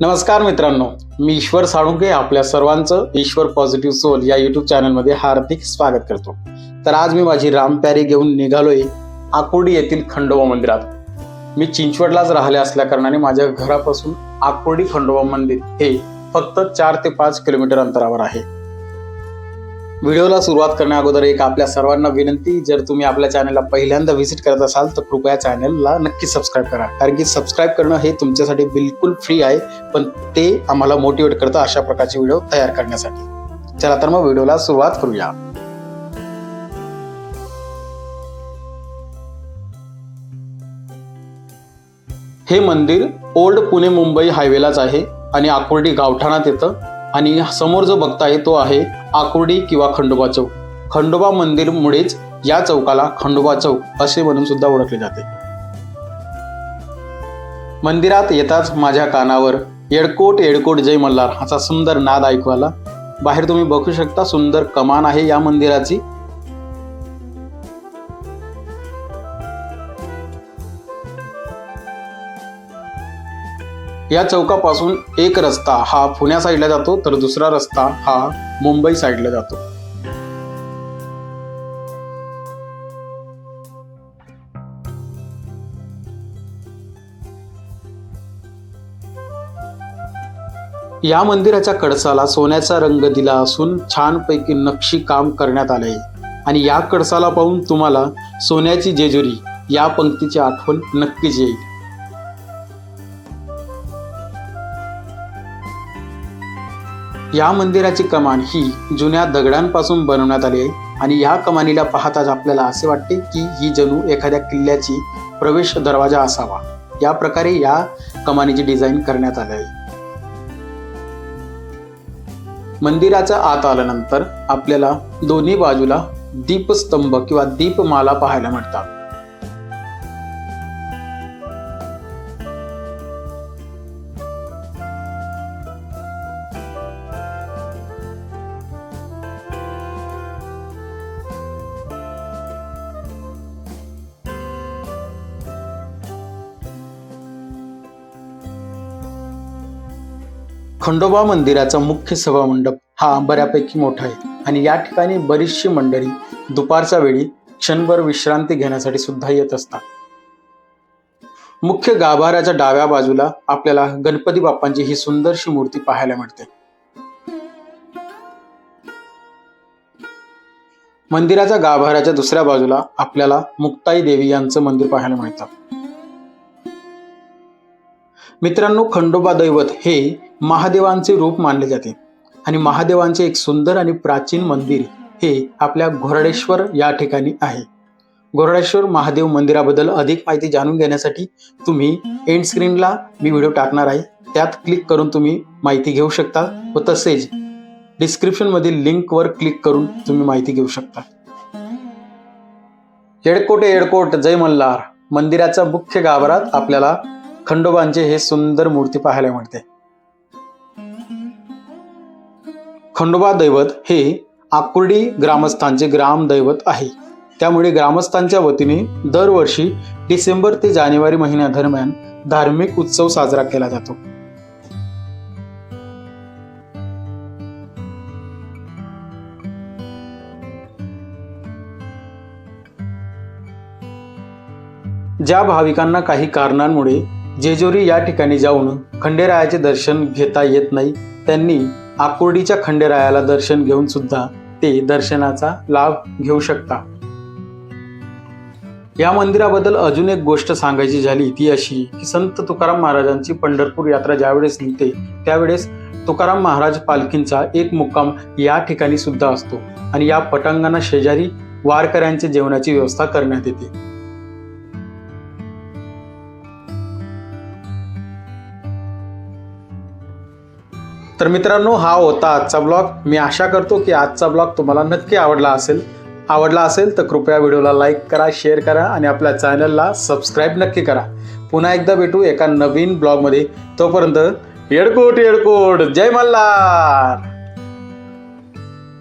नमस्कार मित्रांनो मी ईश्वर साळुंके आपल्या सर्वांचं ईश्वर पॉझिटिव्ह सोल या युट्यूब चॅनलमध्ये हार्दिक स्वागत करतो. तर आज मी माझी रामप्यारी घेऊन निघालोय आकुर्डी येथील खंडोबा मंदिरात. मी चिंचवडलाच राहिले असल्या कारणाने माझ्या घरापासून आकुर्डी खंडोबा मंदिर हे फक्त चार ते पाच किलोमीटर अंतरावर आहे. व्हिडिओला सुरुवात करण्या अगोदर एक आपल्या सर्वांना विनंती जर तुम्ही आपल्या चॅनलला पहिल्यांदा व्हिजिट करत असाल तर कृपया चॅनलला नक्की सबस्क्राईब करा. कारण की सबस्क्राईब करणं हे तुमच्यासाठी बिलकुल फ्री आहे पण ते आम्हाला मोटिवेट करतं अशा प्रकारचे व्हिडिओ तयार करण्यासाठी. चला तर मग व्हिडिओला सुरुवात करूया. हे मंदिर ओल्ड पुणे मुंबई हायवेलाच आहे आणि आकुर्डी गावठाणात येतं आणि समोर जो बघताय तो आहे आकुर्डी किंवा खंडोबा चौक. खंडोबा मंदिरमुळेच या चौकाला खंडोबा चौक असे म्हणून सुद्धा ओळखले जाते. मंदिरात येताच माझ्या कानावर येडकोट येडकोट जय मल्हार असा सुंदर नाद ऐकू आला. बाहेर तुम्ही बघू शकता सुंदर कमान आहे या मंदिराची. या चौकापासून एक रस्ता हा पुण्या साईडला जातो तर दुसरा रस्ता हा मुंबई साईडला जातो. या मंदिराच्या कळसाला सोन्याचा रंग दिला असून छानपैकी नक्षी काम करण्यात आले. आणि या कळसाला पाहून तुम्हाला सोन्याची जेजुरी या पंक्तीची आठवण नक्कीच येईल. या मंदिराची कमान ही जुन्या दगडांपासून बनवण्यात आली आहे. आणि या कमानीला पाहताच आपल्याला असे वाटते की ही जणू एखाद्या किल्ल्याची प्रवेश दरवाजा असावा. या प्रकारे या कमानीची डिझाईन करण्यात आली आहे. मंदिराच्या आत आल्यानंतर आपल्याला दोन्ही बाजूला दीपस्तंभ किंवा दीपमाला पाहायला मिळतात. खंडोबा मंदिराचा मुख्य सभामंडप हा बऱ्यापैकी मोठा आहे. आणि या ठिकाणी बरीचशी मंडळी दुपारच्या वेळी क्षणभर विश्रांती घेण्यासाठी सुद्धा येत असतात. मुख्य गाभाऱ्याच्या डाव्या बाजूला आपल्याला गणपती बाप्पांची ही सुंदरशी मूर्ती पाहायला मिळते. मंदिराच्या गाभाऱ्याच्या दुसऱ्या बाजूला आपल्याला मुक्ताई देवी यांचं मंदिर पाहायला मिळतं. मित्रांनो खंडोबा दैवत हे महादेवांचे रूप मानले जाते. आणि महादेवांचे एक सुंदर आणि प्राचीन मंदिर हे आपल्या घोरडेश्वर या ठिकाणी आहे. घोरडेश्वर महादेव मंदिराबद्दल अधिक माहिती जाणून घेण्यासाठी तुम्ही एंड स्क्रीनला मी व्हिडिओ टाकणार आहे. त्यात क्लिक करून तुम्ही माहिती घेऊ शकता व तसेच डिस्क्रिप्शनमधील लिंकवर क्लिक करून तुम्ही माहिती घेऊ शकता. एडकोट एडकोट जय मल्हार. मंदिराचा मुख्य गाभारात आपल्याला खंडोबांचे हे सुंदर मूर्ती पाहायला मिळते. खंडोबा दैवत हे आकुर्डी ग्रामस्थांचे ग्रामदैवत आहे. त्यामुळे ग्रामस्थांच्या वतीने दरवर्षी डिसेंबर ते जानेवारी महिन्यादरम्यान धार्मिक उत्सव साजरा केला जातो. ज्या भाविकांना काही कारणांमुळे जेजोरी या ठिकाणी जाऊन खंडेरायाचे दर्शन घेता येत नाही त्यांनी आकुर्डीच्या खंडेरायाला दर्शन घेऊन सुद्धा ते दर्शनाचा लाभ घेऊ शकता. या मंदिराबद्दल अजून एक गोष्ट सांगायची झाली ती अशी की संत तुकाराम महाराजांची पंढरपूर यात्रा ज्यावेळेस निघते त्यावेळेस तुकाराम महाराज पालखींचा एक मुक्काम या ठिकाणी सुद्धा असतो आणि या पटांगणा शेजारी वारकऱ्यांच्या जेवणाची व्यवस्था करण्यात येते. तर मित्रांनो हा होता आजचा ब्लॉग. मी आशा करतो की आजचा ब्लॉग तुम्हाला नक्की आवडला असेल. आवडला असेल तर कृपया व्हिडिओला लाईक करा शेअर करा आणि आपल्या चॅनलला सबस्क्राईब नक्की करा. पुन्हा एकदा भेटू एका नवीन ब्लॉगमध्ये. तोपर्यंत येडकोट येडकोट. जय मल्हार!